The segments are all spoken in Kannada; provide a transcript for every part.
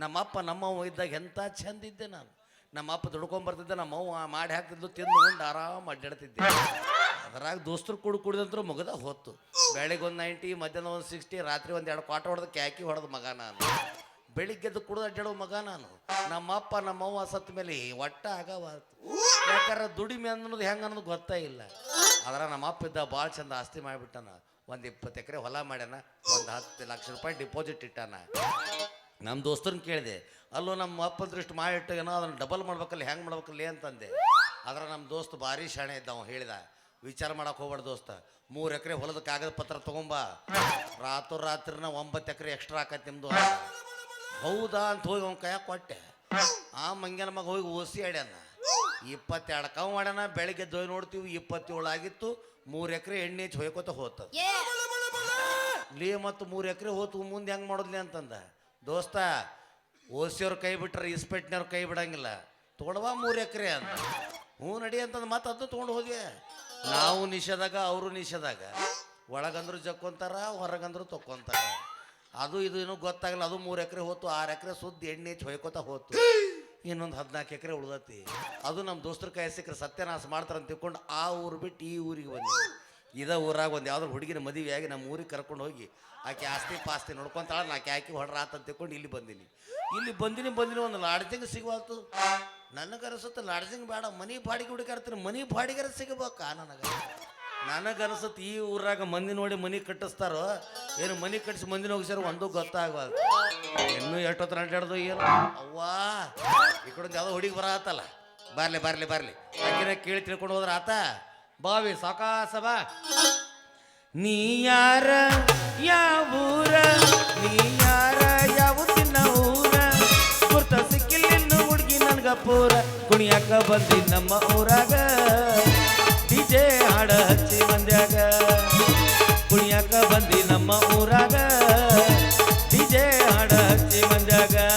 ನಮ್ಮಪ್ಪ ನಮ್ಮವ್ವ ಇದ್ದಾಗ ಎಂಥ ಚಂದ ಇದ್ದೆ ನಾನು. ನಮ್ಮಪ್ಪ ದುಡ್ಕೊಂಬರ್ತಿದ್ದೆ ನಮ್ಮವ್ವ ಮಾಡಿ ಹಾಕ್ತಿದ್ಲು, ತಿಂದು ಉಂಡು, ಆರಾಮ್ ಅಡ್ಡಾಡ್ತಿದ್ದೆ. ಅದ್ರಾಗ ದೋಸ್ತರು ಕುಡು ಕುಡಿದಂತರೂ ಮುಗದ ಹೊತ್ತು. ಬೆಳಿಗ್ಗೆ ಒಂದು ನೈಂಟಿ, ಮಧ್ಯಾಹ್ನ ಒಂದು ಸಿಕ್ಸ್ಟಿ, ರಾತ್ರಿ ಒಂದು ಎರಡು ಕ್ವಾಟ ಹೊಡೆದು ಕ್ಯಾಕಿ ಹೊಡೆದ ಮಗ ನಾನು. ಬೆಳಿಗ್ಗೆದ್ದು ಕುಡಿದು ಅಡ್ಡಾಡೋ ಮಗ ನಾನು. ನಮ್ಮಪ್ಪ, ನಮ್ಮವ್ವ ಸತ್ತ ಮೇಲೆ ಒಟ್ಟ ಆಗವಾತು ಯಾಕಂದ್ರೆ ದುಡಿಮೆ ಅನ್ನೋದು ಹೆಂಗೆ ಅನ್ನೋದು ಗೊತ್ತೇ ಇಲ್ಲ. ಆದ್ರೆ ನಮ್ಮಪ್ಪ ಇದ್ದ ಭಾಳ ಚಂದ ಆಸ್ತಿ ಮಾಡಿಬಿಟ್ಟಾನ. ಒಂದು ಇಪ್ಪತ್ತು ಎಕರೆ ಹೊಲ ಮಾಡ್ಯಾನ, ಒಂದು ಹತ್ತು ಲಕ್ಷ ರೂಪಾಯಿ ಡಿಪಾಸಿಟ್ ಇಟ್ಟಾನ. ನಮ್ಮ ದೋಸ್ತರನ್ನ ಕೇಳಿದೆ ಅಲ್ಲೋ ನಮ್ಮ ಅಪ್ಪ ದೃಷ್ಟಿ ಮಾಡಿಟ್ಟು ಏನೋ ಅದನ್ನು ಡಬಲ್ ಮಾಡ್ಬೇಕಲ್ಲ ಹೆಂಗೆ ಮಾಡ್ಬೇಕಲ್ಲ? ಅಂತಂದೆ. ಆದ್ರೆ ನಮ್ಮ ದೋಸ್ತ ಭಾರಿ ಶಾಣೆ ಇದ್ದ ಅವ್ನು ಹೇಳಿದ ವಿಚಾರ ಮಾಡಕ್ಕೆ ಹೋಗ್ಬೇಡ ದೋಸ್ತ ಮೂರು ಎಕರೆ ಹೊಲದ ಕಾಗದ ಪತ್ರ ತೊಗೊಂಬ. ರಾತ್ರಿ ರಾತ್ರಿನ ಒಂಬತ್ತು ಎಕರೆ ಎಕ್ಸ್ಟ್ರಾ ಆಕತ್ ನಿಮ್ಮದು. ಹೌದಾ? ಅಂತ ಹೋಗಿ ಅವ್ನ ಕೈಯಾಗ ಕೊಟ್ಟೆ. ಆ ಮಂಗ್ಯನ ಮಗ ಹೋಗಿ ಓಸಿ ಆಡ್ಯಾನ. ಇಪ್ಪತ್ತೆರಡು ಕಾವು ಮಾಡ್ಯಾನ ಬೆಳಗ್ಗೆ ದೋಯ್ ನೋಡ್ತೀವಿ ಇಪ್ಪತ್ತೇಳು ಆಗಿತ್ತು ಮೂರು ಎಕರೆ ಎಣ್ಣೆ ಹಚ್ಚಿ ಹೊಯ್ಕೋತ ಹೋತ. ಲೇ ಮತ್ತು ಮೂರು ಎಕರೆ ಹೋತು ಮುಂದೆ ಹೆಂಗೆ ಮಾಡೋದ್ಲಿ ಅಂತಂದ. ದೋಸ್ತ ಓಸಿಯವ್ರ ಕೈ ಬಿಟ್ರೆ ಇಸ್ಪೆಟ್ನವ್ರ ಕೈ ಬಿಡಂಗಿಲ್ಲ. ತೊಗೊಂಡವ ಮೂರು ಎಕರೆ ಅಂತ. ಹ್ಞೂ ನಡಿ ಅಂತಂದು ಮತ್ತೆ ಅದು ತೊಗೊಂಡು ಹೋದ್ವಿ ನಾವು ನಿಷೇಧಾಗ, ಅವರು ನಿಷೇಧಾಗ. ಒಳಗಂದ್ರು ಜಕ್ಕೊಂತಾರ, ಹೊರಗಂದ್ರು ತಕ್ಕೊಂತಾರ. ಅದು ಇದು ಏನೂ ಗೊತ್ತಾಗಲ್ಲ ಅದು ಮೂರು ಎಕರೆ ಹೋತು, ಆರು ಎಕರೆ ಸುದ್ದಿ ಎಣ್ಣೆ ಹಚ್ಚಿ ಹೊಯ್ಕೋತ ಹೋತು. ಇನ್ನೊಂದು ಹದಿನಾಲ್ಕು ಎಕರೆ ಉಳ್ದತಿ. ಅದು ನಮ್ಮ ದೋಸ್ತರ ಕೈ ಸಿಕ್ಕರೆ ಸತ್ಯನಾಶ ಮಾಡ್ತಾರಂತ ತಿಳ್ಕೊಂಡು ಆ ಊರು ಬಿಟ್ಟು ಈ ಊರಿಗೆ ಬಂದ್ವಿ. ಇದ ಊರಾಗ ಒಂದು ಯಾವ್ದಾರು ಹುಡುಗಿನ ಮದುವೆಯಾಗಿ ನಮ್ಮ ಊರಿಗೆ ಕರ್ಕೊಂಡು ಹೋಗಿ, ಆಕೆ ಆಸ್ತಿ ಪಾಸ್ತಿ ನೋಡ್ಕೊಂತಾಳ ನಾಕೆ ಆಕೆ ಹೊಡ್ರ ಆತಂತ ತಿಳ್ಕೊಂಡು ಇಲ್ಲಿ ಬಂದೀನಿ. ಇಲ್ಲಿ ಬಂದಿನಿ ಬಂದಿನಿ, ಒಂದು ಲಾಡ್ಜಿಂಗ್ ಸಿಗುವಲ್ತು ನನಗೆ ಅನಿಸುತ್ತೆ ಲಾಡ್ಜಿಂಗ್ ಬೇಡ, ಮನಿ ಬಾಡಿಗೆ ಹುಡುಕಾಡ್ತೀನಿ ಮನಿ ಬಾಡಿಗೆರ ಸಿಗಬೇಕಾ ನನಗೆ. ನನಗೆ ಅನಿಸುತ್ತೆ ಈ ಊರಾಗ ಮಂದಿ ನೋಡಿ ಮನೆ ಕಟ್ಟಿಸ್ತಾರೋ, ಏನು ಮನೆ ಕಟ್ಟಿಸಿ ಮಂದಿನ ಹೋಗಿಸ್ಯಾರ ಒಂದು ಗೊತ್ತಾಗಬಾರ್ದು ಇನ್ನೂ ಎಷ್ಟೊತ್ತರ ಅಡ್ಡಾಡ್ದು ಏನು. ಅವ್ವಾ, ಈ ಕಡೆ ಯಾವುದೋ ಹುಡುಗಿ ಬರತ್ತಲ್ಲ ಬರ್ಲಿ ಬರ್ಲಿ ಬರ್ಲಿ. ಆಕಿನ ಕೇಳಿ ತಿಳ್ಕೊಂಡು ಹೋದ್ರೆ ಆತ. ಬಾವಿ ಸಾಕಾಸವ. ನೀ ಯಾರ ಯಾವೂರ ನೀ ಯಾರ ತಿನ್ನ ಊರ. ಕುರ್ತ ಸಿಕ್ಕಿಲ್ಲಿನ್ನು ಹುಡುಗಿ ನನ್ಗ ಪೂರ. ಕುಣಿಯಾಕ ಬಂದಿ ನಮ್ಮ ಊರಾಗ. ಡಿಜೆ ಹಾಡ ಹಚ್ಚಿ ಬಂದ್ಯಾಗ. ಕುಣಿಯಾಕ ಬಂದಿ ನಮ್ಮ ಊರಾಗ. ಡಿಜೆ ಹಾಡ ಹಚ್ಚಿ ಮಂದ್ಯಾಗ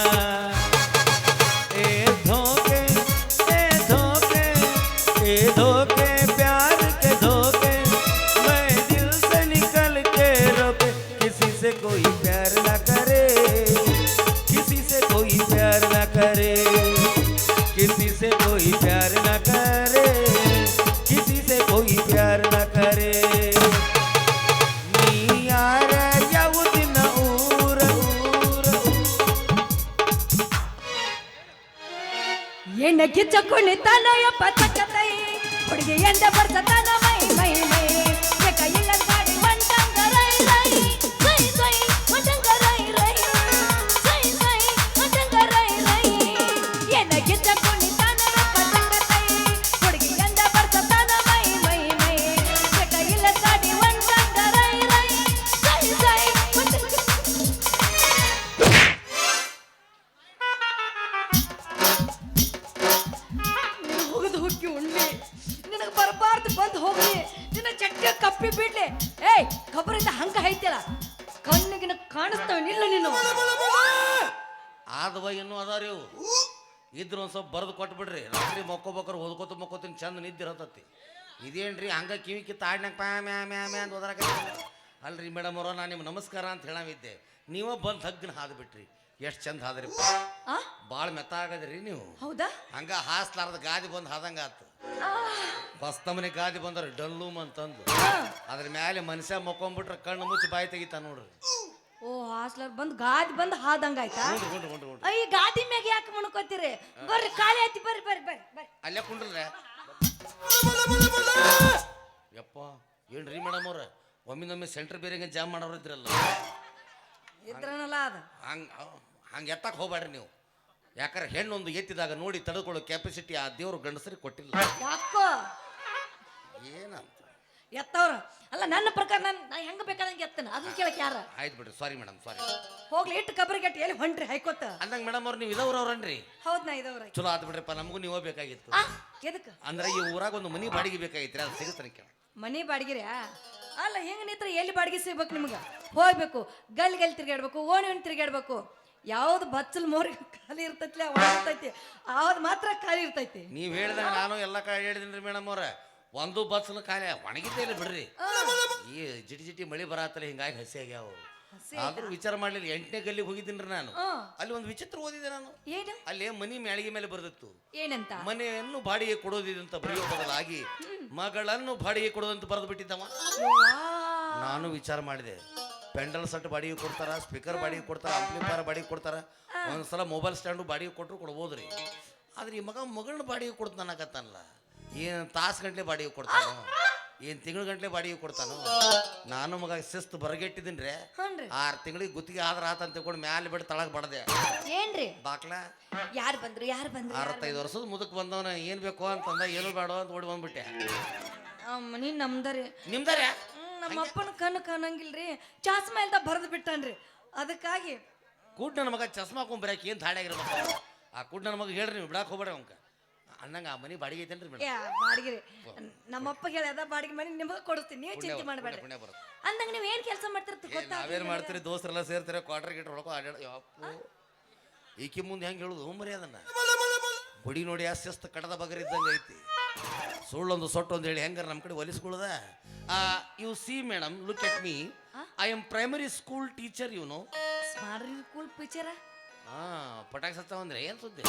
ಕುಣಿತಾನ ಯಪ್ಪ ಚಕ್ಕತೈ ಹುಡುಗಿ ಎಂದ ಬರ್ಸತಾನ ಏಯ್ ಕಬ್ಬರಿಂದ ಹಂಗ ಐತಿಲ್ಲ ಕಣ್ಣಿಗಿನ ಕಾಣಿಸ್ತಾವ ನಿಲ್ಲ ನೀನು. ಆದವ ಇನ್ನೂ ಅದಾರಿ ಇವು. ಇದ್ರ ಒಂದು ಸ್ವಲ್ಪ ಬರೆದು ಕೊಟ್ಬಿಡ್ರಿ. ರಾತ್ರಿ ಮಕ್ಕೋಬೇಕಾರ ಓದ್ಕೋತ ಮಕ್ಕೋತೀನಿ ಚಂದ ನಿದ್ದಿರತತಿ. ಇದೇನ್ರಿ ಹಂಗ ಕಿವಿ ಕಿತ್ತ ಆಡ್ನಾಗ ಪ್ಯಾ ಮ್ಯಾ ಮ್ಯಾ ಮ್ಯಾ ಅಂತ ಓದ್ರಾಕ ಅಲ್ರಿ ಮೇಡಮ್ ಅವ್ರ ನಾನು ನಿಮ್ಗೆ ನಮಸ್ಕಾರ ಅಂತ ಹೇಳಿದ್ದೆ ನೀವ ಬಂದು ಹಗ್ಗನ ಹಾದು ಬಿಟ್ರಿ ಎಷ್ಟು ಚಂದ ಹಾದ್ರಿ ಆ? ಮೆತ್ತ ಆಗದ್ರಿ ನೀವು. ಹೌದಾ? ಹಂಗ ಹಾಸ್ಲಾರ್ದ ಗಾದಿ ಬಂದು ಹಾದಂಗ ಆತು. ಬಸ್ತಮನೆ ಗಾದಿ ಬಂದ್ರೆ ಡಲ್ಲೂಮ್ ಅಂತಂದು. ಅದ್ರ ಮ್ಯಾಲೆ ಮನುಷ್ಯ ಮಕ್ಕೊಂಬಿಟ್ರೆ ಕಣ್ಣು ಮುಚ್ಚಿ ಬಾಯಿ ತೆಗಿತಾ ನೋಡ್ರಿ. ಓ ಹಾಸ್ಲರ್ ಬಂದು ಗಾದಿ ಬಂದು ಹಾದಂಗ ಆಯ್ತಾ? ಉಂಡ್ರಿ ಉಂಡ್ರಿ ಉಂಡ್ರಿ ಉಂಡ್ರಿ ಈ ಗಾದಿ ಮ್ಯಾಗ ಯಾಕೆ ಮುಣ್ಕೋತೀರಿ? ಬರ್ರಿ ಖಾಲಿ ಆಯ್ತಿ ಬರ್ರಿ ಬರ್ರಿ ಬರ್ರಿ ಬರ್ರಿ. ಅಲ್ಲೇ ಕುಂಡ್ರಲ್ಲ? ಯಪ್ಪ ಏನ್ರಿ ಮೇಡಮ್ ಅವ್ರ? ಒಮ್ಮಿನೊಮ್ಮೆ ಸೆಂಟರ್ ಬೇರೆ ಜಾಮ್ ಮಾಡೋರು ಇದ್ರಲ್ಲ. ಇದ್ರನಲ್ಲ ಅದು. ಹಂಗ ಹಂಗೆ ಎತ್ತಕ್ಕೆ ಹೋಗ್ಬೇಡ್ರಿ ನೀವು. ಯಾಕಂದ್ರೆ ಹೆಣ್ಣೊಂದು ಎತ್ತಿದಾಗ ನೋಡಿ ತಡೆದುಕೊಳ್ಳೋ ಕೆಪಾಸಿಟಿ ಆ ದೇವ್ರು ಗಂಡಸರಿಗೆ ಕೊಟ್ಟಿಲ್ಲ. ಯಾಕೋ? ಏನಂತ? ಎತ್ತವ್ರ. ಅಲ್ಲ ನನ್ನ ಪ್ರಕಾರ ನಾನು ನಾ ಹೆಂಗ ಬೇಕಾದಂಗೆ ಎತ್ತನ? ಅದನ್ನ ಕೇಳಕ್ಕೆ ಯಾರ? ಆಯ್ತು ಬಿಡ್ರಿ ಸಾರಿ ಮೇಡಮ್ ಸಾರಿ ಹೋಗ್ಲಿ ಇಟ್ಟು ಕಬ್ರಿಗಟ್ಟಿ ಎಲ್ಲಿ ಹೊಂಟ್ರಿ ಹೈಕೋತ ಅಂದಂಗೆ ಮೇಡಮ್ ಅವ್ರು ನೀವು ಇದವ್ರು ಅವ್ರನ್ರಿ? ಹೌದ್ ನಾ ಇದವ್ರ ಚಲೋ ಆತು ಬಿಡ್ರಿಪ್ಪ ನಮಗೂ ನೀವು ಬೇಕಾಗಿತ್ತು. ಎದಕ? ಎದಕ್ಕೆ ಅಂದ್ರೆ ಈ ಊರಾಗ ಒಂದು ಮನಿ ಬಾಡಿಗೆ ಬೇಕಾಗಿತ್ತು ಅದು ಸಿಗುತ್ತೆ ಕೇಳ. ಮನಿ ಬಾಡಿಗೆರ್ಯಾ ಅಲ್ಲ ಹೆಂಗ ನಿತ್ರ ಎಲ್ಲಿ ಬಾಡಿಗೆ ಸಿಗ್ಬೇಕು ನಿಮ್ಗೆ? ಹೋಗ್ಬೇಕು ಗಲ್ ಗಲ್ ತಿರ್ಗಾಡ್ಬೇಕು ಓಣಿ ಓಣಿ ತಿರ್ಗಾಡ್ಬೇಕು ಯಾವ್ದು ಬಚ್ಚಲ್ ಮೋರಿ ಖಾಲಿ ಇರ್ತೈತಿ ಇರ್ತೈತಿ. ಯಾವ್ದು ಮಾತ್ರ ಖಾಲಿ ಇರ್ತೈತಿ. ನೀವು ಹೇಳ್ದಂಗ ನಾನು ಎಲ್ಲ ಕಡೆ ಹೇಳಿದ್ದೀನಿ ಮೇಡಮ್ ಅವ್ರ. ಒಂದು ಬಸ್ಸಲ್ಲಿ ಕಾಲೇ ಒಣಗಿದ್ದೇ ಇಲ್ಲ ಬಿಡ್ರಿ. ಈ ಜಿಟಿ ಜಿಟಿ ಮಳಿ ಬರತ್ತಲ್ಲ ಹಿಂಗಾಗಿ ಹಸಿ ಆಗ್ಯಾವ. ಆದ್ರೂ ವಿಚಾರ ಮಾಡ್ಲಿಲ್ಲ ಎಂಟನೇ ಗಲ್ಲಿಗೆ ಹೋಗಿದ್ದೀನಿ ನಾನು. ಅಲ್ಲಿ ಒಂದು ವಿಚಿತ್ರ ಓದಿದೆ ನಾನು. ಏನು? ಅಲ್ಲಿ ಮನಿ ಮ್ಯಾಳಿಗೆ ಮೇಲೆ ಬರ್ದಿತ್ತು. ಏನಂತ? ಮನೆಯನ್ನು ಬಾಡಿಗೆ ಕೊಡೋದಿದಂತ ಬರೆಯೋ ಬದಲಾಗಿ ಮಗಳನ್ನು ಬಾಡಿಗೆ ಕೊಡೋದಂತ ಬರೆದು ಬಿಟ್ಟಿದ್ದವ. ನಾನು ವಿಚಾರ ಮಾಡಿದೆ. ಪೆಂಡಲ್ ಸೆಟ್ ಬಾಡಿಗೆ ಕೊಡ್ತಾರ ಸ್ಪೀಕರ್ ಬಾಡಿಗೆ ಕೊಡ್ತಾರ ಅಂಪ್ಲಿಫೈರ್ ಬಾಡಿಗೆ ಕೊಡ್ತಾರ. ಒಂದ್ಸಲ ಮೊಬೈಲ್ ಸ್ಟ್ಯಾಂಡು ಬಾಡಿಗೆ ಕೊಟ್ಟರು ಕೊಡ್ಬೋದ್ರಿ. ಆದ್ರೆ ಈ ಮಗ ಮಗಳನ್ನ ಬಾಡಿಗೆ ಕೊಡ್ತಾನ ಅನ್ನಕತ್ತಾನಲ್ಲ ಏನು ತಾಸು ಗಂಟ್ಲೆ ಬಾಡಿಗೆ ಕೊಡ್ತಾನೋ? ಏನು ತಿಂಗಳ ಗಂಟ್ಲೆ ಬಾಡಿಗೆ ಕೊಡ್ತಾನೋ? ನಾನು ಮಗ ಶಿಸ್ತು ಬರಗೆಟ್ಟಿದ್ದೀನಿ ರೀ ಹ್ಞೂನ್ರಿ ಆರು ತಿಂಗಳಿಗೆ ಗುತ್ತಿಗೆ ಆದ್ರ ಆತಂತ ತಿಳ್ಕೊಂಡು ಮ್ಯಾಲೆ ಬಿಟ್ಟು ತಳಗ್ ಬಡದೆ. ಏನ್ರಿ? ಬಾಕ್ಲ? ಯಾರು ಬಂದ್ರು ಯಾರು ಬಂದ್ರು ಅರವತ್ತೈದು ವರ್ಷದ ಮುದುಕ್ ಬಂದವನ ಏನು ಬೇಕು ಅಂತಂದ ಏನು ಬೇಡ ಅಂತ ಓಡಿ ಬಂದ್ಬಿಟ್ಟೆ. ಮನಿ ನಮ್ದರಿ. ನಿಮ್ದಾರೆ? ಹ್ಮ್, ನಮ್ಮ ಅಪ್ಪನ ಕಣ್ಣು ಕಾಣಂಗಿಲ್ರಿ. ಚಾಸ್ಮ ಅಂತ ಬರೆದು ಬಿಟ್ಟನ್ರಿ. ಅದಕ್ಕಾಗಿ ಕೂಡ್ ನನ್ನ ಮಗ ಚಸ್ಮಾ ಕೊಂಬರಕ್ಕೆ ಏನು ಧಾಡೆ ಆಗಿರ್ಬೇಕು ಆ ಕೂಡ್ ನನ್ನ ಮಗ ಹೇಳ್ರಿ ನೀವು ಬಿಡಾಕ್ ಹೋಗ್ಬೇಡ ಅವಂಕ ಅನ್ನಂಗ ಆ ಮನಿ ಬಾಡಿಗೆ ಐತೇನ್ರಿ ಮೇಡಮ್ ಯಾ ಬಾಡಿಗೆ ರೀ ನಮ್ಮಪ್ಪ ಹೇಳಿದ ಅದ ಬಾಡಿಗೆ ಮನೆ ನಿಮಗೆ ಕೊಡ್ತೀನಿ ನೀವು ಚಿಂತೆ ಮಾಡಬೇಡ್ರಿ. ಪುಣ್ಯ ಬರುತ್ತೆ. ಅಂದಂಗ ನೀವು ಏನ್ ಕೆಲಸ ಮಾಡ್ತಿರ್ತ ಗೊತ್ತಾ? ನಾವೇನ್ ಮಾಡ್ತೀರಿ? ದೋಸ್ತರೆಲ್ಲ ಸೇರ್ತಾರೆ ಕ್ವಾರ್ಟರ್ ಗಿಟ್ರ್ ಹೊಡ್ಕೊ ಆಡಾಡ ಯಪ್ಪು. ಈಕಿ ಮುಂದೆ ಹೆಂಗೆ ಹೇಳುದು? ಮರಿ ಅದನ್ನ ಬಡಿ ನೋಡಿ ಅಸ್ಯಸ್ತ ಕಡದ ಬಗರ್ ಇದ್ದಂಗೆ ಐತಿ. ಸುಳ್ಳೊಂದು ಸೊಟ್ಟೊಂದು ಹೇಳಿ ಹೆಂಗಾರ ನಮ್ಮ ಕಡೆ ಒಲಿಸ್ಕೊಳ್ಳದ you see madam look at me I am primary school teacher ಇವನು ಮಾಡ್ರಿ ಕೂಲ್ ಪಿಕ್ಚರ ಹಾ ಪಟಾಕಿ ಸತ್ತ ಅಂದ್ರೆ ಏನು ಸುದ್ದಿ?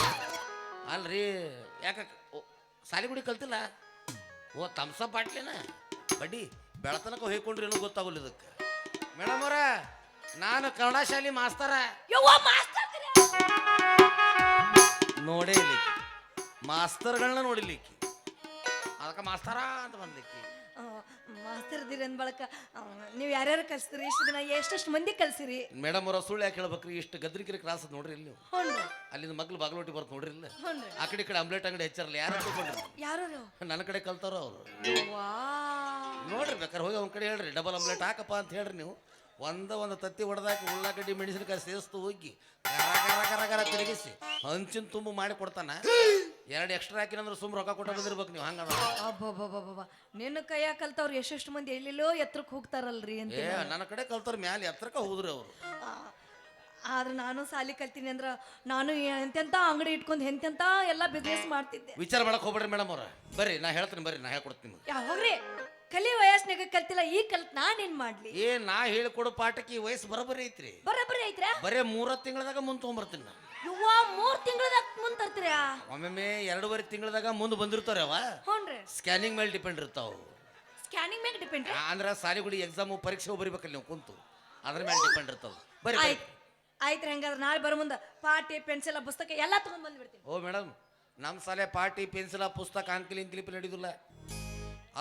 ಅಲ್ರಿ ಯಾಕ ಸಾಲಿಗುಡಿ ಕಲ್ತಿಲ್ಲ? ಓ ತಮ್ಸ ಬಾಟ್ಲಿನ ಬಡ್ಡಿ ಬೆಳತನಕ ಹೋಯ್ಕೊಂಡ್ರಿ ಏನೋ ಗೊತ್ತಾಗಲ್ಲ ಇದಕ್ಕೆ. ಮೇಡಮ್ ಅವರ ನಾನು ಕನ್ನಡ ಶಾಲಿ ಮಾಸ್ತರ್ ನೋಡೇ ಇಲ್ಲಿಕ್ಕಿ ಮಾಸ್ತರ್ಗಳನ್ನ ನೋಡಿಲಿಕ್ಕೆ ಅದಕ್ಕೆ ಮಾಸ್ತರ ಅಂತ ಬಂದಿಕ್ಕಿ. ಮಾಸ್ತರ್ ಇದೀರಿ ಅಂದ ಬಳಕ ನೀವು ಯಾರ್ಯಾರು ಕಲ್ಸ್ತೀರಿ ಇಷ್ಟು ದಿನ ಎಷ್ಟೆಷ್ಟು ಮಂದಿ ಕಲ್ಸಿರಿ? ಮೇಡಮ್ ಅವರ ಸುಳ್ಳು ಯಾಕೆ ಹೇಳ್ಬೇಕ್ರಿ? ಇಷ್ಟು ಗದ್ರಿಕಿರಿ ಕ್ರಾಸ್ ಅದ್ ನೋಡ್ರಿ ಇಲ್ಲಿ ಹ್ಞೂ ಅಲ್ಲಿಂದ ಮಗ್ಳು ಬಾಗಲೋಟಿ ಬರ್ತ ನೋಡ್ರಿ ಇಲ್ಲ. ಆ ಕಡೆ ಈ ಕಡೆ ಆಮ್ಲೆಟ್ ಅಂಗಡಿ ಹೆಚ್ಚಾರಲ್ಲ ಯಾರು ತಗೊಂಡ್ರಿ ಯಾರು ನನ್ನ ಕಡೆ ಕಲ್ತಾರೋ ಅವರು. ವಾ ನೋಡ್ರಿ ಬೇಕಾರೆ ಹೋಗಿ ಅವ್ನ ಕಡೆ ಹೇಳ್ರಿ ಡಬಲ್ ಆಮ್ಲೆಟ್ ಹಾಕಪ್ಪ ಅಂತ ಹೇಳ್ರಿ ನೀವು. ಒಂದ ಒಂದು ತತ್ತಿ ಹೊಡೆದಾಕಿ ಉಳ್ಳಾಗಡ್ಡಿ ಮೆಣಸಿನಕಾಯಿ ಸೇರಿಸ್ತು ಹೋಗಿ ಗರ ಗರ ಗರ ಗರ ತಿರುಗಿಸಿ ಹಂಚಿನ ತುಂಬ ಮಾಡಿ ಕೊಡ್ತಾನ. ಎರಡು ಎಕ್ಸ್ಟ್ರಾ ಹಾಕಿನಂದ್ರೆ ಸುಮ್ ರೊಕ್ಕ ಕೊಟ್ಟ ಬಂದಿರ್ಬೇಕು ನೀವು ಹಂಗ ಅಬ್ಬಬ್ಬಬ್ಬಬ್ಬ ನಿನ್ನ ಕೈಯಾಗ ಕಲ್ತವ್ರು ಎಷ್ಟೆಷ್ಟು ಮಂದಿ ಎಲ್ಲೆಲ್ಲೋ ಎತ್ತರಕ್ಕೆ ಹೋಗ್ತಾರಲ್ರಿ ಅಂತ ಏ ನನ್ನ ಕಡೆ ಕಲ್ತವ್ರ ಮ್ಯಾಲೆ ಎತ್ರಕ್ಕೆ ಹೋದ್ರಿ ಅವರು. ಆದ್ರೆ ನಾನು ಸಾಲಿ ಕಲ್ತೀನಿ ಅಂದ್ರ ನಾನು ಎಂತೆಂತ ಅಂಗಡಿ ಇಟ್ಕೊಂಡು ಎಂತೆಂತ ಎಲ್ಲ ಬಿಸ್ನೆಸ್ ಮಾಡ್ತಿದ್ದೆ. ವಿಚಾರ ಮಾಡಕ್ ಹೋಗ್ಬೇಡ್ರಿ ಮೇಡಮ್ ಅವ್ರ. ಬರ್ರಿ ನಾ ಹೇಳ್ತೀನಿ ಬರ್ರಿ ನಾ ಹೇಳ್ಕೊಡ್ತೀನಿ ನಿಮ್ಗೆ. ಯಾವಾಗ್ರಿ ಕಲಿ ವಯಸ್ಸಿನಾಗ ಕಲ್ತಿಲ್ಲ ಈ ಕಲ್ತ್ ನಾನೇನ್ ಮಾಡ್ಲಿ? ಏ ನಾ ಹೇಳಿಕೊಡೋ ಪಾಠಕ್ಕೆ ಈ ವಯಸ್ಸು ಬರೋಬ್ಬರಿ ಐತ್ರಿ. ಬರಬರಿ ಐತ್ರ? ಬರೇ ಮೂರ ತಿಂಗಳದಾಗ ಮುಂದ್ ತೊಗೊಂಬರ್ತೀನಿ ನಾ ಯುವ ಮೂರ್ ತಿಂಗಳದಾಗ ಮುಂದ್ ತರ್ತೀರ? ಒಮ್ಮೊಮ್ಮೆ ಎರಡೂವರೆ ತಿಂಗಳದಾಗ ಮುಂದೆ ಬಂದಿರ್ತಾರೆ ಅವ. ಹ್ಞೂನ್ರಿ ಸ್ಕ್ಯಾನಿಂಗ್ ಮೇಲೆ ಡಿಪೆಂಡ್ ಇರ್ತಾವ. ಸ್ಕ್ಯಾನಿಂಗ್ ಮ್ಯಾಗ ಡಿಪೆಂಡ್ ಅಂದ್ರೆ ಸಾಲಿಗುಡಿ ಎಕ್ಸಾಮು ಪರೀಕ್ಷೆ ಬರಿಬೇಕಲ್ಲ ನೀವು ಕುಂತು. ಅದ್ರ ಮೇಲೆ ಡಿಪೆಂಡ್ ಇರ್ತಾವ. ಬರ್ರಿ. ಆಯ್ತು ಆಯ್ತ್ರಿ ಹಂಗಾದ್ರೆ ನಾಳೆ ಬರೋ ಮುಂದೆ ಪಾಟಿ ಪೆನ್ಸಿಲ್ ಪುಸ್ತಕ ಎಲ್ಲ ತಗೊಂಡ್ ಬಂದ್ಬಿಡ್ತೀನಿ. ಓ ಮೇಡಮ್ ನಮ್ಮ ಸಾಲೆ ಪಾಟಿ ಪೆನ್ಸಿಲ ಪುಸ್ತಕ ಅಂಕಲಿ ಇಂಕಿಲಿಪಿ ನಡೀದಿಲ್ಲ.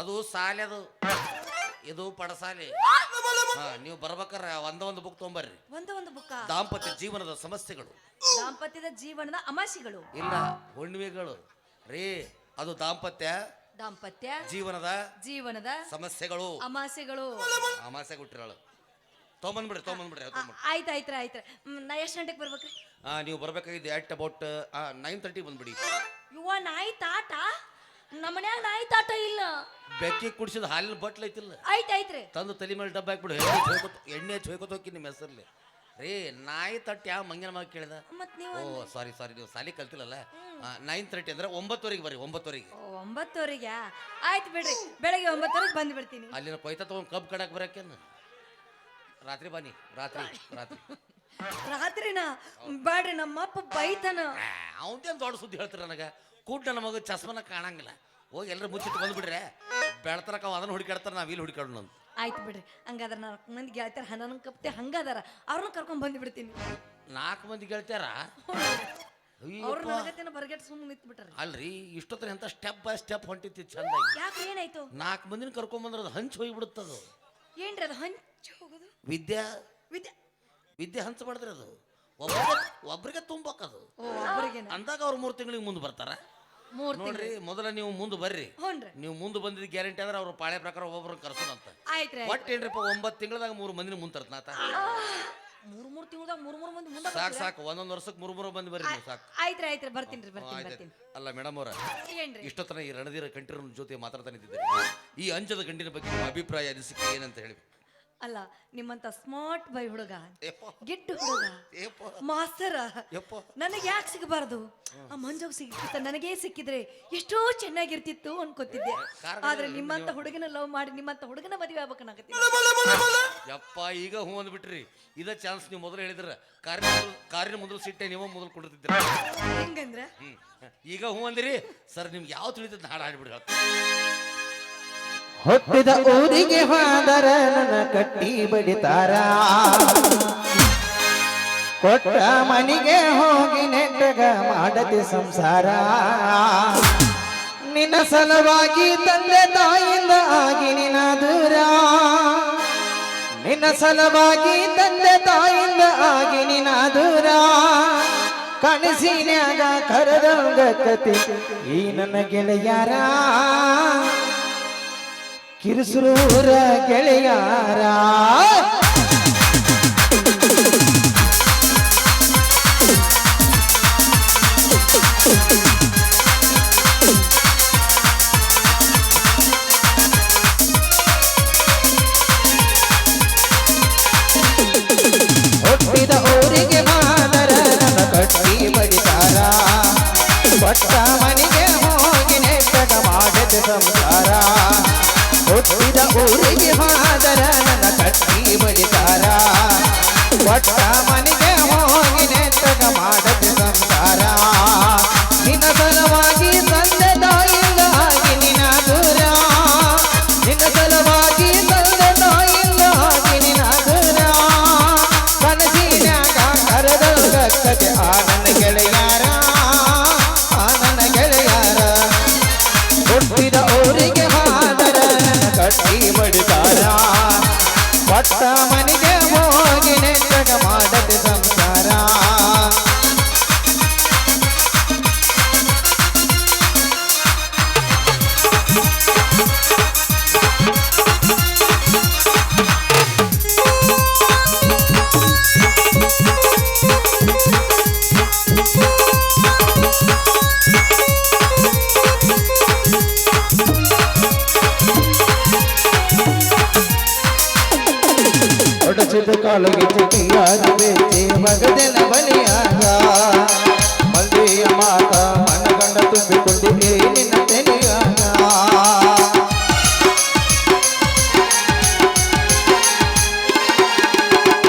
ಅದು ಸಾಲೆ ಅದು. ಇದು ಪಡಸಾಲೆ. ಹಾ ನೀವು ಬರ್ಬೇಕಾರೆ ಒಂದ ಒಂದು ಬುಕ್ ತೊಗೊಂಬರ್ರಿ. ಒಂದ ಒಂದು ಬುಕ್ಕ ದಾಂಪತ್ಯ ಜೀವನದ ಸಮಸ್ಯೆಗಳು. ದಾಂಪತ್ಯದ ಜೀವನದ ಅಮಾಸಿಗಳು. ಇಲ್ಲ ಹುಣ್ಣಿಮೆಗಳು. ರೀ ಅದು ದಾಂಪತ್ಯ. ದಾಂಪತ್ಯ. ಜೀವನದ ಜೀವನದ ಸಮಸ್ಯೆಗಳು. ಅಮಾಸೆಗಳು. ಅಮಾಸೆ ಹುಟ್ಟಿರಳು ತಗೊಂಬಂದ್ಬಿಡ್ರಿ ತಗೊಂಬಂದ್ಬಿಡ್ರಿ ತೊಗೊಂಬಂದ್ಬಿಡ್ರಿ. ಆಯ್ತು ಆಯ್ತು ಆಯ್ತು ನಾ ಎಷ್ಟು ಗಂಟೆಗೆ ಬರ್ಬೇಕ್ರಿ? ನೀವು ಬರ್ಬೇಕಾಗಿದ್ದು ಎಟ್ ಅಬೌಟ್ ನೈನ್ ತರ್ಟಿ ಬಂದ್ಬಿಡಿ. ಯುವ ನಾಯಿ ತಾಟ ನಮ್ಮ ಮನ್ಯಾಗ ನಾಯಿ ತಾಟ ಇಲ್ಲ. ಬೆಕ್ಕಿ ಕುಡಿಸಿದ ಹಾಲಿನ ಬಟ್ಲ ಐತಿಲ್ಲ. ಆಯ್ತು ಆಯ್ತ್ರಿ ತಂದು ತಲೆ ಮೇಲೆ ಡಬ್ಬ ಹಾಕ್ಬಿಡು ಎಣ್ಣೆ ಹೊಯ್ಕೊತ ಎಣ್ಣೆ ಹಚ್ಚಿ ಹೊಯ್ಕೊತ ಹೋಗಿ ನಿಮ್ಮ ಹೆಸರಲ್ಲಿ ರೇ ನಾಯಿ ತಟ್ಟಿ ಯಾವ ಮಂಗಿನ ಮಗ ಕೇಳಿದ? ಮತ್ ನೀವು ಓ ಸಾರಿ ಸಾರಿ ನೀವು ಸಾಲಿ ಕಲ್ತಿಲ್ಲಲ್ಲ? ನೈನ್ ತರ್ಟಿ ಅಂದ್ರೆ ಒಂಬತ್ತುವರೆಗೆ ಬರ್ರಿ ಒಂಬತ್ತುವರೆಗೆ. ಓ, ಒಂಬತ್ತುವರೆಗೆ? ಆಯ್ತು ಬಿಡ್ರಿ ಬೆಳಗ್ಗೆ ಒಂಬತ್ತುವರೆಗೆ ಬಂದು ಬಿಡ್ತೀನಿ. ಅಲ್ಲಿನ ಕೊಯ್ತ ತಗೊಂಡು ಕಬ್ಬು ಕಡಕ್ ಬರಕ್ಕೆ ರಾತ್ರಿ ಬನ್ನಿ ರಾತ್ರಿ ರಾತ್ರಿ. ರಾತ್ರಿನ ಬ್ಯಾಡ್ರಿ ನಮ್ಮಪ್ಪ ಬೈತಾನ. ಅವನದೇನು ದೊಡ್ಡ ಸುದ್ದಿ ಹೇಳ್ತಾರೆ ನನಗೆ? ಕೂಟ ನನ್ನ ಮಗ ಚಸ್ಮನ ಕಾಣಂಗಿಲ್ಲ. ಹೋಗಿ ಎಲ್ಲರೂ ಮುಚ್ಚಿಟ್ಟು ಬಂದ್ಬಿಡ್ರೆ ಬೆಳ್ತನಕ ಅವ ಅದನ್ನ ಹುಡುಕಾಡ್ತಾರೆ ನಾವು ಇಲ್ಲಿ ಹುಡುಕಾಡೋಣ ಅಂತ. ಆಯ್ತು ಬಿಡ್ರಿ. ಹಂಗಾದ್ರೆ ನಾಲ್ಕು ಮಂದಿ ಗೆಳತಿಯರ ಹನ್ನೊಂದು ಕಪ್ತೆ ಹಂಗಾದಾರ ಅವ್ರನ್ನ ಕರ್ಕೊಂಡ್ ಬಂದ್ಬಿಡ್ತೀನಿ. ನಾಲ್ಕು ಮಂದಿ ಅವ್ರ ನನಗತ್ತೇನ ಬರಗೆಟ್ ಸುಮ್ಮನೆ ಅಲ್ರಿ ಇಷ್ಟೊತ್ತರ ಎಂತ ಸ್ಟೆಪ್ ಬೈ ಸ್ಟೆಪ್ ಹೊಂಟಿತ್ತು ಚಂದ ಯಾಕೆ ಏನಾಯ್ತು? ನಾಲ್ಕು ಮಂದಿನ ಕರ್ಕೊಂಬಂದ್ರೆ ಅದು ಹಂಚಿ ಹೋಗ್ಬಿಡುತ್ತದು ಏನ್ರಿ ಅದು ಹಂಚಿ ಹೋಗೋದು? ವಿದ್ಯಾ. ವಿದ್ಯೆ. ವಿದ್ಯೆ ಹಂಚಬಾರ್ದ್ರಿ ಅದು. ಒಬ್ಬರಿಗೆ ಒಬ್ರಿಗೆ ತುಂಬಕ್ಕದು ಅಂದಾಗ ಅವ್ರು ಮೂರು ತಿಂಗಳಿಗೆ ಮುಂದೆ ಬರ್ತಾರ. ಮೂರ್ ನೋಡ್ರಿ ಮೊದಲ ನೀವು ಮುಂದೆ ಬರ್ರಿ. ನೀವು ಮುಂದೆ ಬಂದಿದ್ದು ಗ್ಯಾರಂಟಿ ಅಂದ್ರೆ ಅವ್ರ ಪಾಳೆ ಪ್ರಕಾರ ಒಬ್ಬೊಬ್ರು ಕರ್ಸೋಣಂತ ಆಯ್ತ್ರಿ ಒಟ್ಟು ಏನ್ರಿಪ್ಪ ಒಂಬತ್ತು ತಿಂಗಳದಾಗ ಮೂರು ಮಂದಿನ ಮುಂದೆ ತರ್ತನಾತ ಮೂರ್ ಮೂರ್ ತಿಂಗಳದಾಗ ಮೂರ್ ಮೂರ್ ಮಂದಿ ಮುಂದೆ ಸಾಕು ಸಾಕು. ಒಂದೊಂದು ವರ್ಷಕ್ಕೆ ಮೂರು ಮೂರು ಮಂದಿ ಬರ್ರಿ ನೀವು ಸಾಕು. ಆಯ್ತ್ರಿ ಆಯ್ತ್ರಿ ಬರ್ತೀನಿ ಬರ್ತೀನಿ ಆಯ್ತು ಬರ್ತೀನಿ. ಅಲ್ಲ ಮೇಡಮ್ ಅವರ ಏನ್ರಿ? ಇಷ್ಟೊತ್ತನ ಈ ರಣದಿರ ಕಂಠೀರ ಜೊತೆ ಮಾತಾಡ್ತಾನೆ ಈ ಅಂಜದ ಗಂಡಿನ ಬಗ್ಗೆ ನಿಮ್ಮ ಅಭಿಪ್ರಾಯ ಅನಿಸಿಕೆ ಏನಂತ ಹೇಳಿ. ಅಲ್ಲ ನಿಮ್ಮಂತ ಸ್ಮಾರ್ಟ್ ಬೈ ಹುಡುಗ. ಗಿಟ್ಟು ಹುಡುಗ. ಮಾಸ್ತರ ಯಪ್ಪ ನನಗೆ ಯಾಕೆ ಸಿಗಬಾರ್ದು? ಆ ಮಂಜವ್ ಸಿಗ್ತಿತ್ತ. ನನಗೇ ಸಿಕ್ಕಿದ್ರೆ ಎಷ್ಟೋ ಚೆನ್ನಾಗಿರ್ತಿತ್ತು ಅನ್ಕೋತಿದ್ದೆ. ಆದ್ರೆ ನಿಮ್ಮಂತ ಹುಡುಗನ ಲವ್ ಮಾಡಿ ನಿಮ್ಮಂತ ಹುಡುಗನ ಮದುವೆ ಆಗ್ಬೇಕನ್ನಾಗತ್ತಿಲ್ಲ ಯಪ್ಪ ಈಗ ಹ್ಞೂ ಅಂದ್ಬಿಟ್ರಿ. ಇದ ಚಾನ್ಸ್ ನೀವು ಮೊದಲು ಹೇಳಿದ್ರ ಕಾರಿನ ಮೊದಲು ಕಾರಿನ ಮೊದಲು ಸಿಟ್ಟೆ ನೀವು ಮೊದಲು ಕೊಡ್ತಿದ್ದೀರ. ಹೆಂಗಂದ್ರ? ಈಗ ಹೂ ಅಂದ್ರಿ ಸರ್ ನಿಮ್ಗೆ ಯಾವ ತಿಳಿತದ ಹಾಡು ಹಾಡ್ಬಿಡಿ ಹುಟ್ಟಿದ ಊರಿಗೆ ಹೋದರ ನನ್ನ ಕಟ್ಟಿ ಬಡಿತಾರ. ಕೊಟ್ಟ ಮನೆಗೆ ಹೋಗಿ ನೆಟ್ಟಗ ಮಾಡದೆ ಸಂಸಾರ. ನಿನ್ನ ಸಲವಾಗಿ ತಂದೆ ತಾಯಿಂದ ಆಗಿ ನಿನ್ನ ದೂರ. ನಿನ್ನ ಸಲವಾಗಿ ತಂದೆ ತಾಯಿಂದ ಆಗಿ ನಿನ್ನ ದೂರ. ಕನಸಿನ್ಯಾಗ ಕರೆದಂಗ ಕತೆ, ಈ ನನ್ನ ಗೆಳೆಯರ. கிருசுரூர கிளையாரா ಒಟ್ಟಿದ ಊರಿಗೆ ಮಾದರ ಕಟ್ಟಿ ಬಡಿದಾರ ಪಟ್ಟ ಊರಿಗೆ ಮಾದರ ನನ್ನ ಕಟ್ಟಿ ಬಡಿತಾರ ಕೊಟ್ಟ ಮನೆಗೆ ಹೋಗಿ ನೆಟ್ಟಗ ಮಾಡದ ಕಾಲುಗೆ ಚಿಟಿಯಾದ ಬೇಚೆ ಮಗದೆನ ಬಲಿಯಾಗ ಮಲ್ಲೆಯ ಮಾತ ಮನಗಂಡ ತುಂಬಿಕೊಂಡಿದೆ ನಿನ್ನ ತೆಲಿಯಾಗ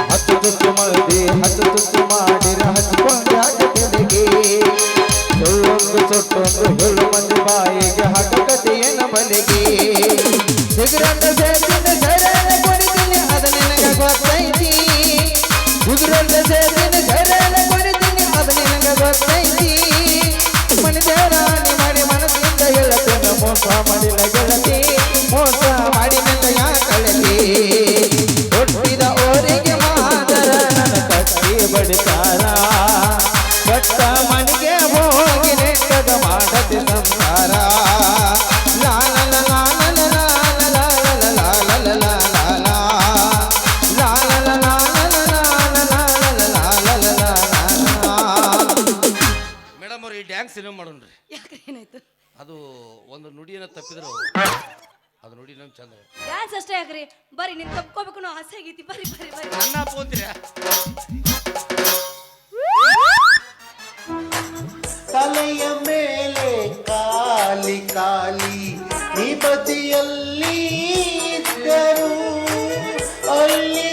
ಹತ್ತು ತುತ್ತು ಮಲ್ದಿ ಹತ್ತು ತುತ್ತು ಮಾಡಿರ ಹಚ್ಕೊಂಡಾಗ ತೆಲೆಗೆ ಸುಳ್ಳೊಂದು ಸೊಟ್ಟೊಂದು ಹೇಳು ಮಂದಿ ಬಾಯಿಗೆ ಹಾಕ ಕಥೆಯನ ಬಲೆಗೆ ಮೋಸ ಸ್ವಾಮಿ ಗೆಳತಿ. ಏನೋ ಮಾಡೋಣ್ರಿ ಯಾಕೆ ಏನಾಯ್ತು? ಅದು ಒಂದು ನುಡಿಯನ್ನ ತಪ್ಪಿದ್ರು ಅದು ನುಡಿ ನಮ್ ಚಂದ ಡ್ಯಾನ್ಸ್ ಅಷ್ಟೇ ಯಾಕ್ರಿ ಬರ್ರಿ ನೀನ್ ತಪ್ಕೋಬೇಕು ಅನ್ನೋ ಆಸೆ ಆಗೈತಿ. ಬರ್ರಿ ಬರಿ ಬರಿ ನನ್ನ ಪೋಂತೀರ ತಲೆಯ ಮೇಲೆ ಕಾಲಿ ಕಾಲಿ ಈ ಬದಿಯಲ್ಲಿ ಇದ್ದರು ಅಲ್ಲಿಗೆ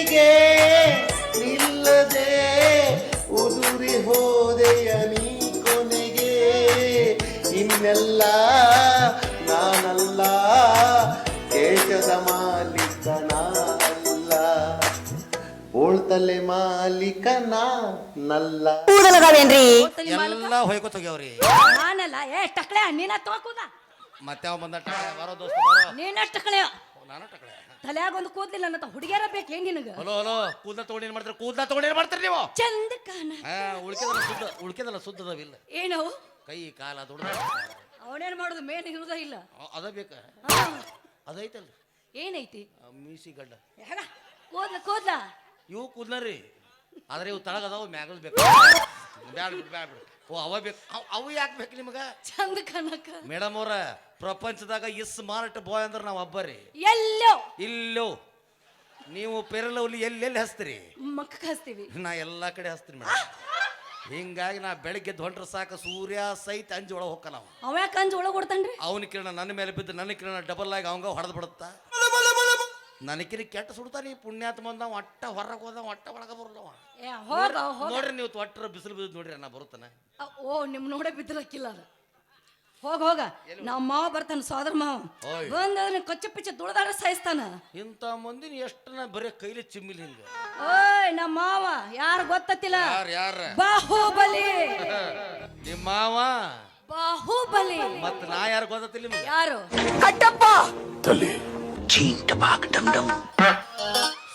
ಓಳ್ತಲೆ ನಲ್ಲ. ಕೂದಲಗಾವೇನ್ರಿ ಎಲ್ಲ ಹೋಯ್ಕೋತ ಹೋಗ್ಯಾವ್ರಿ ನಾನಲ್ಲ ಏ ಟಕ್ಳೆ ನೀನ ತೋಕುದ ಮತ್ತೆ ಅವ ಬಂದ ಟಕಳೆ ಬರೋ ದೋಸ್ತ ಬರೋ. ನೀನ ಟಕ್ಳೆ. ನಾನು ಟಕಳೆ? ತಲೆಯಾಗ ಒಂದು ಕೂದ್ಲಿಲ್ಲ ಅಂತ ಹುಡುಗಿಯರ ಬೇಕು ಏನ್ ನಿನಗ? ಹಲೋ ಹಲೋ ಕೂದಲ ತಗೊಂಡು ಏನ್ ಮಾಡ್ತಾರೆ? ಕೂದ್ಲ ತಗೊಂಡು ಏನ್ ಮಾಡ್ತೀರಿ ನೀವು? ಚಂದ ಕಾಣ. ಹಾ ಉಳ್ಕೆದಲ್ಲ ಸುದ್ದ ಉಳ್ಕೆದಲ್ಲ ಇಲ್ಲ ಏನು? ಕೈ ಕಾಲ ದುಡ್ದ. ಅವನೇನ್ ಮಾಡೋದು? ಮೇನ್ ಇರುದ ಇಲ್ಲ. ಅದ ಬೇಕ. ಅದೈತಲ್ಲ ಏನೈತಿ? ಮೀಸಿ ಗಡ್ಡ. ಕೂದ್ಲ ಕೂದ್ಲ. ಇವು ಕೂದ್ಲರಿ ಆದ್ರೆ ಇವು ತಳಗ ಅದಾವ ಮ್ಯಾಗಲ್ ಬೇಕು. ಬ್ಯಾಡ ಬ್ಯಾಡ ಓ ಅವ ಬೇಕು. ಅವ್- ಅವು ಯಾಕೆ ಬೇಕು ನಿಮಗೆ? ಚಂದ ಕನಕ ಮೇಡಮ್ ಅವ್ರ ಪ್ರಪಂಚದಾಗ ಇಸ್ ಸ್ಮಾರ್ಟ್ ಬಾಯ್ ಅಂದ್ರೆ ನಾವು ಒಬ್ಬರಿ ಎಲ್ಲೋ. ಇಲ್ಲೋ. ನೀವು ಪೆರಲವ್ಲಿ ಎಲ್ಲೆಲ್ಲಿ ಹಚ್ತೀರಿ? ಮಕ್ಕ ಹಚ್ತೀವಿ. ನಾ ಎಲ್ಲ ಕಡೆ ಹಚ್ತೀನಿ ಮೇಡಮ್. ಹಿಂಗಾಗಿ ನಾ ಬೆಳಗ್ಗೆ ಹೊಂಟ್ರೆ ಸಾಕು ಸೂರ್ಯ ಸಹಿತ ಅಂಜಿ ಒಳಗೆ ಹೋಗ್ಕ ನಾವು ಅವ ಯಾಕೆ ಅಂಜು ಒಳಗೆ ಕೊಡ್ತಾನ್ರಿ ಅವನ ಕಿರಣ ನನ್ನ ಮೇಲೆ ಬಿದ್ದು ನನ್ನ ಕಿರಣ ಡಬಲ್ ಆಗಿ ಅವಂಗ ಹೊಡೆದು ಬಿಡುತ್ತಾ? ನನಕಿರಿ ಕೆಟ್ಟ ಸುಡ್ತಾನೆ ಈ ಪುಣ್ಯಾತ್ಮ ಬಂದ ಒಟ್ಟ ಹೊರಗೆ ಹೋದ ಒಟ್ಟ ಒಳಗೆ ಬರಲ್ಲವ. ಏ ಹೋಗ ಹೋಗ ನೋಡ್ರಿ ನೀವು ಒಟ್ಟರ ಬಿಸಿಲು ಬಿದ್ದು ನೋಡ್ರಿ ನಾ ಬರುತ್ತಾನೆ. ಅ, ಓ ನಿಮ್ ನೋಡೇ ಬಿದ್ದಿರಕ್ಕಿಲ್ಲ ಅದು. ಹೋಗ ಹೋಗ. ನಮ್ಮ ಮಾವ ಬರ್ತಾನ ಸೋದರ ಮಾವ. ಓಯ್. ಬಂದ ಅದನ್ನ ಕೊಚ್ಚ ಪಿಚ್ಚ ತುಳಿದಾಡ ಸಾಯಿಸ್ತಾನ. ಇಂಥ ಮಂದಿನ ಎಷ್ಟು ನಾ ಬರೀ ಕೈಲಿ ಚಿಮ್ಮಿಲ್ ಹಿಂಗೆ. ಓಯ್ ನಮ್ಮ ಮಾವ ಯಾರು ಗೊತ್ತಿಲ್ಲ ಯಾರು ಯಾರ? ಬಾಹುಬಲಿ. ನಿಮ್ಮ ಮಾವ? ಬಾಹುಬಲಿ. ಮತ್ ನಾ ಯಾರು ಗೊತ್ತಿಲ್ಲ ನಿಮ್ಗೆ? ಯಾರು?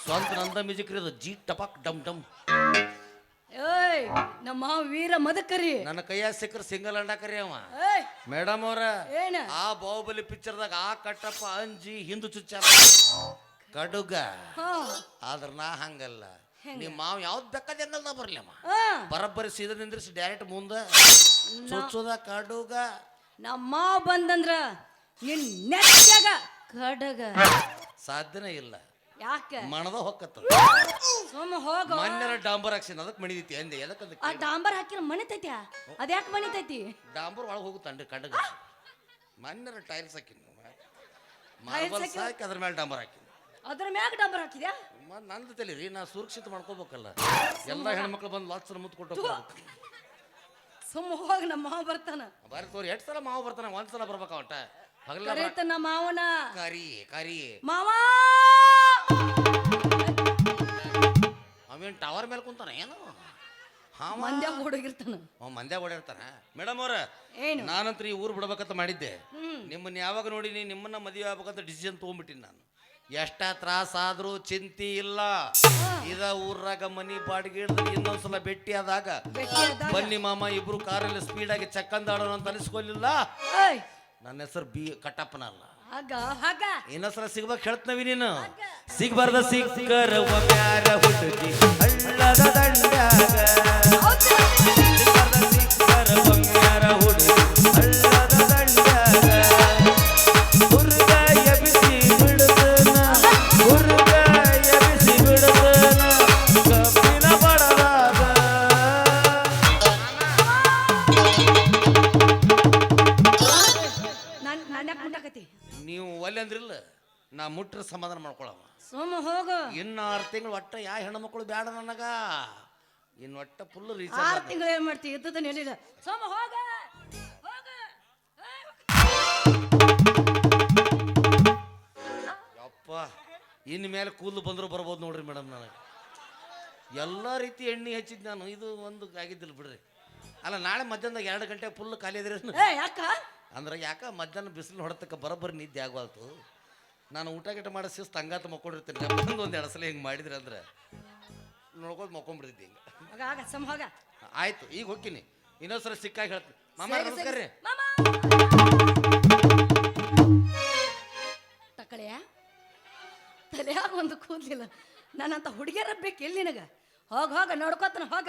ಸ್ವಂತ ನಂದ ಮ್ಯೂಸಿಕ್ ಅದು ಜೀ ಟಪಾಕ್ ಡಮ್ ಡಮ್. ಏಯ್ ನಮ್ಮ ಮಾವ ವೀರ ಮದಕರಿ. ನನ್ನ ಕೈಯಾಗ ಸಿಕ್ಕರ ಸಿಂಗಲ್ ಅಂಡಾಕರಿ ಅವ. ಏಯ್. ಮೇಡಮ್ ಅವ್ರ ಏನ? ಆ ಬಾಹುಬಲಿ ಪಿಕ್ಚರ್ದಾಗ ಆ ಕಟ್ಟಪ್ಪ ಅಂಜಿ ಹಿಂದು ಚುಚ್ಚಾರ. ಕಡುಗ. ಹಾ. ಆದ್ರ ನಾ ಹಂಗಲ್ಲ. ನಿಮ್ಮ ಮಾವ ಯಾವ್ದು ಬೇಕಾದ ನಾ ಬರ್ಲಿ ಅಮ್ಮ ಹಾ. ಬರಬ್ಬರಿ ಸೀದಾ ನಿಂದ್ರಿಸಿ ಡೈರೆಕ್ಟ್ ಮುಂದ. ಚುಚ್ಚುದ ಕಡುಗ. ನಮ್ಮ ಮಾವ ಬಂದಂದ್ರ ನಿನ್ ನೆಟ್ಟಾಗ ಕಡಗ. ಸಾಧ್ಯನೇ ಇಲ್ಲ. ಯಾಕೆ? ಮಣದ ಹೊಕ್ಕತ್ತ ಸುಮ್ಮ ಹೋಗ. ಮನ್ಯರ ಡಾಂಬರ್ ಹಾಕ್ಸಿನ ಅದಕ್ಕೆ ಮಣಿದೈತಿ ಅಂದೆ. ಅದಕ್ಕೆ ಆ ಡಾಂಬರ್ ಹಾಕಿರ ಮಣಿತೈತ್ಯಾ? ಅದ್ಯಾಕೆ ಮಣಿತೈತಿ? ಡಾಂಬರ್ ಒಳಗೆ ಹೋಗುತ್ತಂಡ್ರಿ ಕಡಗ ಮನ್ಯರ ಟೈಲ್ಸ್ ಹಾಕಿನಿ ಮಾರ್ಬಲ್ ಹಾಕಿ ಅದ್ರ ಮೇಲೆ ಡಾಂಬರ್ ಹಾಕಿ ಅದ್ರ ಮ್ಯಾಗ ಡಾಂಬರ್ ಹಾಕಿದ್ಯಾ? ನಂದು ತಲೆ ರೀ ನಾ ಸುರಕ್ಷಿತ ಮಾಡ್ಕೋಬೇಕಲ್ಲ. ಎಲ್ಲ ಹೆಣ್ಮಕ್ಳು ಬಂದು ಲಾಸ್ಟ್ ಮುತ್ತು ಕೊಟ್ಟು ಸುಮ್ಮ ಹೋಗಿ ನಮ್ಮ ಮಾವ ಬರ್ತಾನ. ಬಾರಿ ತೋರಿ ಎಷ್ಟು ಸಲ ಮಾವ ಬರ್ತಾನೆ? ಒಂದ್ಸಲ ಸಲ ಬರ್ಬೇಕ ಅವಟ ಹಗಲ ಮಾವನ. ಕರಿ ಕರಿ ಮಾವ! ಅವೇನ್ ಟವರ್ ಮೇಲೆ ಕುಂತಾನ? ಏನು? ಹಾ ಮಂದ್ಯ ಹುಡುಗಿರ್ತಾನ ಅವ ಮಂದ್ಯಾಗ ಓಡಿರ್ತಾನ ಮೇಡಮ್ ಅವ್ರ ಏನು? ನಾನಂತ್ರ ಈ ಊರು ಬಿಡ್ಬೇಕಂತ ಮಾಡಿದ್ದೆ. ಹ್ಮ್. ನಿಮ್ಮನ್ನ ಯಾವಾಗ ನೋಡಿನಿ ನಿಮ್ಮನ್ನ ಮದುವೆ ಆಗ್ಬೇಕಂತ ಡಿಸಿಷನ್ ತೊಗೊಂಡ್ಬಿಟ್ಟಿನಿ ನಾನು. ಎಷ್ಟ ತ್ರಾಸ ಆದ್ರೂ ಚಿಂತಿ ಇಲ್ಲ. ಇದ ಊರಾಗ ಮನಿ ಬಾಡಿಗೆ ಹಿಡ್ದು ಇನ್ನೊಂದ್ಸಲ ಭೇಟಿ ಆದಾಗ ಭೇಟಿ ಆದಾಗ? ಬನ್ನಿ ಮಾಮ ಇಬ್ರು ಕಾರಲ್ಲಿ ಸ್ಪೀಡ್ ಆಗಿ ಚಕ್ಕಂದಾಡೋಣ ಅಂತ ಅನಿಸ್ಕೊಲಿಲ್ಲ. ಏಯ್! ನನ್ನ ಹೆಸರು ಬಿ ಕಟ್ಟಪ್ಪನ ಅಲ್ಲ. ಹಾಗ ಹಾಗ. ಇನ್ನೊಂದ್ಸಲ ಸಿಗ್ಬೇಕು ಹೇಳ್ತನವಿ ನೀನು. ಸಿಗ್ಬಾರ್ದ ಸಿಕ್ಕರ ಹುಡುಗಿ ಹಳ್ಳದ ದಂಡ್ಯಾಗ. ಸಮಾಧಾನ ಮಾಡ್ಕೊಳವ. ಸುಮ್ಮ ಹೋಗ. ಇನ್ನು ಆರು ತಿಂಗಳು ಒಟ್ಟ ಯಾ ಹೆಣ್ಣು ಮಕ್ಕಳು ಬೇಡ ನನಗ? ಇನ್ನು ಒಟ್ಟ ಫುಲ್ ಆರು ತಿಂಗಳು ಏನ್ ಮಾಡ್ತಿ? ಇದ್ದದ ನೆಲಿಲ್ಲ ಸುಮ್ಮ ಹೋಗ. ಯಪ್ಪ ಇನ್ನು ಮೇಲೆ ಕೂದಲು ಬಂದರೂ ಬರ್ಬೋದು ನೋಡ್ರಿ ಮೇಡಮ್ ನನಗೆ. ಎಲ್ಲ ರೀತಿ ಎಣ್ಣೆ ಹಚ್ಚಿದ್ ನಾನು. ಇದು ಒಂದು ಆಗಿದ್ದಿಲ್ಲ ಬಿಡ್ರಿ. ಅಲ್ಲ ನಾಳೆ ಮಧ್ಯಾಹ್ನದಾಗ ಎರಡು ಗಂಟೆ ಫುಲ್ ಖಾಲಿ ಇದ್ರೆ ಏ ಯಾಕ? ಅಂದ್ರೆ ಯಾಕ? ಮಧ್ಯಾಹ್ನ ಬಿಸಿಲು ಹೊಡೆತಕ್ಕೆ ಬರೋಬ್ಬರಿ ನಿದ್ದೆ ಆಗವಲ್ತು. ನಾನು ಊಟ ಗಿಟ ಮಾಡಿ ಶಿಸ್ತು ಹಂಗಾತ ಮಕ್ಕೊಂಡಿರ್ತೀನಿ. ಬಂದು ಒಂದು ಎರಡು ಸಲ ಹಿಂಗೆ ಮಾಡಿದ್ರೆ ಅಂದ್ರೆ ನೋಡ್ಕೊಂಡು ಮಕ್ಕೊಂಡ್ಬಿಡ್ತಿದ್ದೆ ಹಿಂಗೆ. ಆಯ್ತು ಈಗ ಹೋಗ್ತೀನಿ. ಇನ್ನೊಂದ್ಸಲ ಸಿಕ್ಕಾಗಿ ಹೇಳ್ತೀನಿ. ಮಾಮ ಸರಿ, ನಮಸ್ಕಾರ ರೀ. ಸರಿ. ಮಾಮ! ತಕಳೆಯ ತಲೆಯಾಗ ಒಂದು ಕೂದಲಿಲ್ಲ ನನ್ನಂತ ಹುಡುಗಿಯರ ಬೇಕು ಎಲ್ಲಿ ನಿನಗ? ಹೋಗ ಹೋಗ ನೋಡ್ಕೋತನ ಹೋಗ.